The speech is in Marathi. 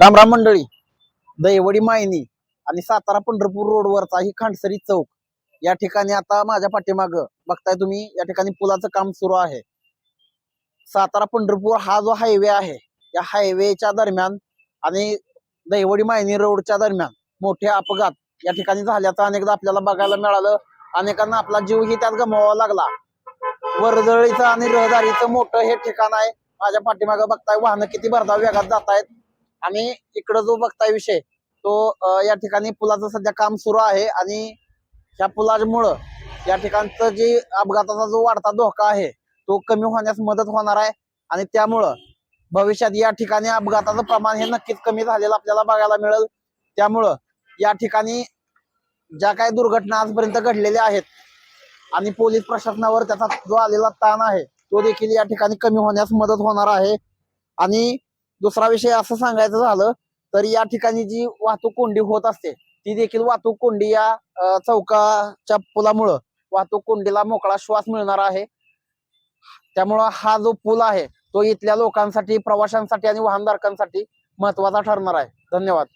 रामराम मंडळी. दहिवडी मायनी आणि सातारा पंढरपूर रोडवरचा ही खांडसरी चौक. या ठिकाणी आता माझ्या पाठीमाग बघताय तुम्ही या ठिकाणी पुलाचं काम सुरू आहे. सातारा पंढरपूर हा जो हायवे आहे या हायवेच्या दरम्यान आणि दहिवडी मायनी रोडच्या दरम्यान मोठे अपघात या ठिकाणी झाल्याचं अनेकदा आपल्याला बघायला मिळालं. अनेकांना आपला जीवही त्यात गमवावा लागला. वर्दळीचं आणि रहदारीचं मोठं हे ठिकाण आहे. माझ्या पाठीमागं बघताय वाहनं किती भरधाव वेगात जात आहेत आणि इकडं जो बघताय विषय तो या ठिकाणी पुलाचं सध्या काम सुरू आहे आणि ह्या पुलामुळं या ठिकाणचं जे अपघाताचा जो वाढता धोका आहे तो कमी होण्यास मदत होणार आहे आणि त्यामुळं भविष्यात या ठिकाणी अपघाताचं प्रमाण हे नक्कीच कमी झालेलं आपल्याला बघायला मिळेल. त्यामुळं या ठिकाणी ज्या काही दुर्घटना आजपर्यंत घडलेल्या आहेत आणि पोलीस प्रशासनावर त्याचा जो आलेला ताण आहे तो देखील या ठिकाणी कमी होण्यास मदत होणार आहे. आणि दुसरा विषय असं सांगायचं झालं तर या ठिकाणी जी वाहतूक कोंडी होत असते ती देखील वाहतूक कोंडी या चौकाच्या पुलामुळं वाहतूक कोंडीला मोकळा श्वास मिळणार आहे. त्यामुळं हा जो पूल आहे तो इथल्या लोकांसाठी प्रवाशांसाठी आणि वाहनधारकांसाठी महत्त्वाचा ठरणार आहे. धन्यवाद.